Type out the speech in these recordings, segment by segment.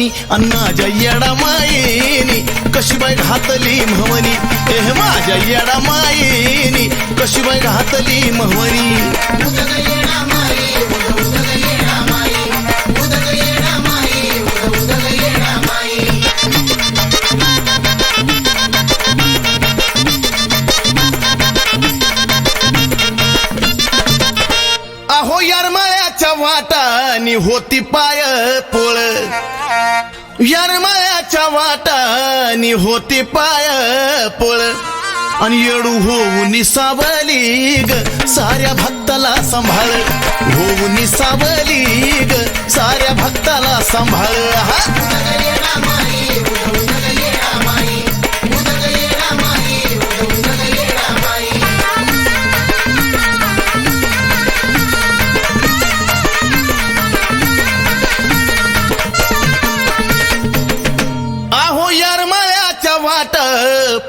म्हवनी अन माझ्या येडा मायेनी कशी बाई घातली म्हवनी? एह माझ्या येडा मायेनी कशी बाई घातली म्हवनी? यारमाळ्याच्या वाटानी होती पाय पोळ. यारमाळ्याच्या वाटानी होती पाय पोळ. आणि येडू होऊन सावली ग साऱ्या भक्ताला सांभाळ. होऊन सावली ग साऱ्या भक्ताला सांभाळ.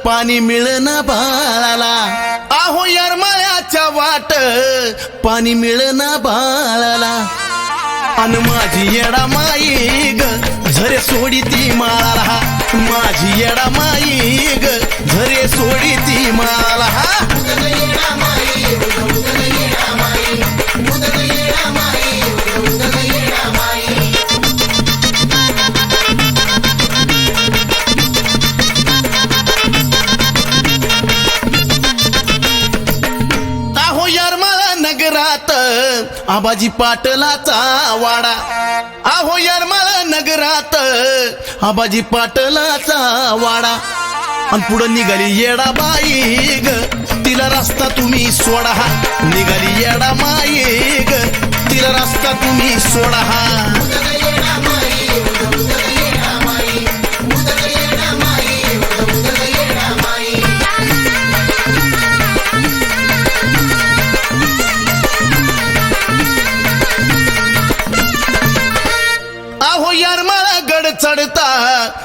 पाणी मिळना बाळाला. आहो यारमाळ्याच्या वाट पाणी मिळना बाळाला. अन माझी येडा माई ग झरे सोडी ती माळाला. माझी येडा माई ग झरे सोडी ती माळाला. नगरात आबाजी पाटलाचा वाडा. आहो यरमाळा नगरात आबाजी पाटलाचा वाडा. आणि पुढं निघाली येडा बाई ग तिला रस्ता तुम्ही सोडा. हा निघाली येडा माई ग तिला रस्ता तुम्ही सोडा. हा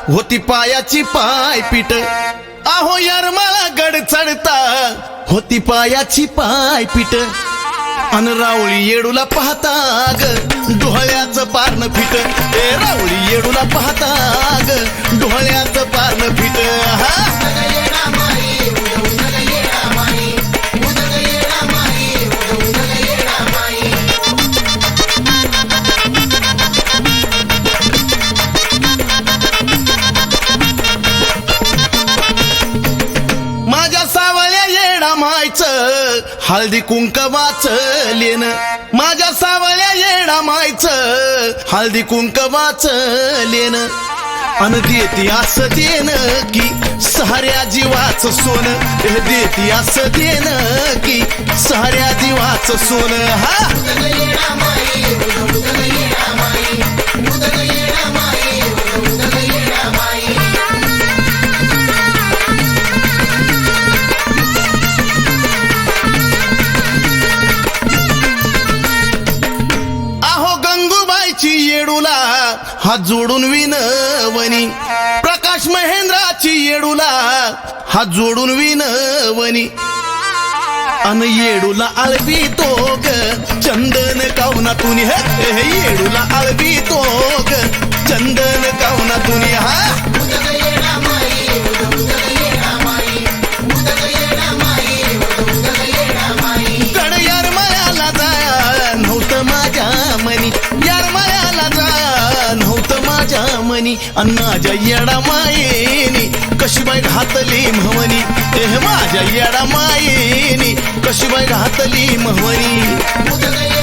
होती पायाची पाय पीठ. आहो यारमाळा गड चढता. होती पायाची पाय पीठ. अन रावळी येडूला पाहता ग डोहळ्याचं पारण फिट. ए रावळी येडूला पाहता ग डोहळ्याचं पारण फिट. हा. येडा मायचं हळदी कुंकवाच लेन माझ्या सावळ्या येडा मायचं हळदी कुंकवाच लेन अन देती असं देन की साऱ्या जीवाचं सोन. देती असं देन की साऱ्या जीवाच सोन. हा! हात जोडून विनवणी प्रकाश महेंद्राची येडूला हात जोडून विनवणी अन येडूला आळवी तो ग चंदन कावनातून हे हे येडूला आळवी तो ग चंदन कावनातून हा. माझ्या मनी अन माझ्या येडा मायेनी कशी बाई घातली म्हवनी एह माझ्या येडा मायेनी कशी बाई घातली म्हवनी